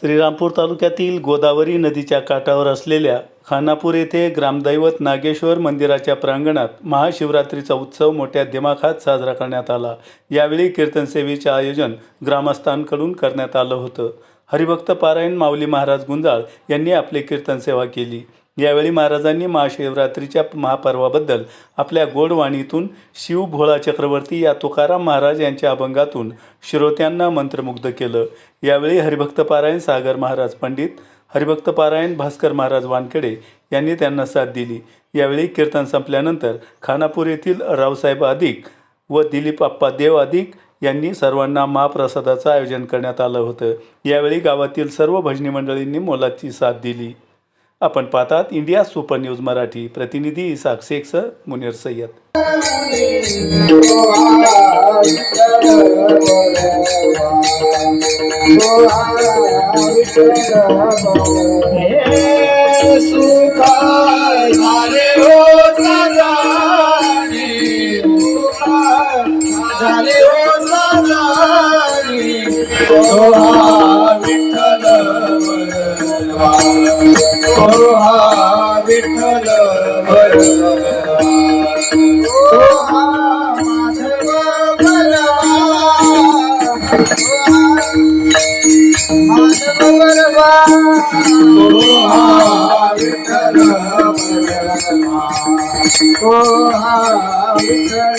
श्रीरामपूर तालुक्यातील गोदावरी नदीच्या काठावर असलेल्या खानापूर येथे ग्रामदैवत नागेश्वर मंदिराच्या प्रांगणात महाशिवरात्रीचा उत्सव मोठ्या दिमाखात साजरा करण्यात आला. यावेळी कीर्तनसेवेचे आयोजन ग्रामस्थांकडून करण्यात आलं होतं. हरिभक्त पारायण माऊली महाराज गुंजाळ यांनी आपली कीर्तनसेवा केली. यावेळी महाराजांनी महाशिवरात्रीच्या महापर्वाबद्दल आपल्या गोडवाणीतून शिव भोळा चक्रवर्ती या तुकाराम महाराज यांच्या अभंगातून श्रोत्यांना मंत्रमुग्ध केलं. यावेळी हरिभक्तपारायण सागर महाराज पंडित हरिभक्तपारायण भास्कर महाराज वानखेडे यांनी त्यांना साथ दिली. यावेळी कीर्तन संपल्यानंतर खानापूर येथील रावसाहेब अधिक व दिलीप आप्पा देव अधिक यांनी सर्वांना महाप्रसादाचं आयोजन करण्यात आलं होतं. यावेळी गावातील सर्व भजनी मंडळींनी मोलाची साथ दिली. आपण पाहतात इंडिया सुपर न्यूज मराठी प्रतिनिधी इसाक शेख मुनीर सय्यद. सोहा विठ्ठल बलवा सोहा माधव विठ्ठल